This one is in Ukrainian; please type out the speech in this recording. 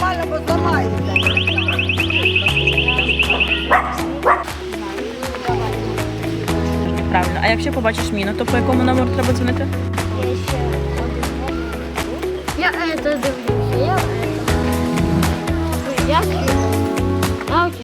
нормально, бо. Правильно. А якщо побачиш міну, то по якому номеру треба дзвонити? Я ще один. Я це дивлюся. Я це. Я е,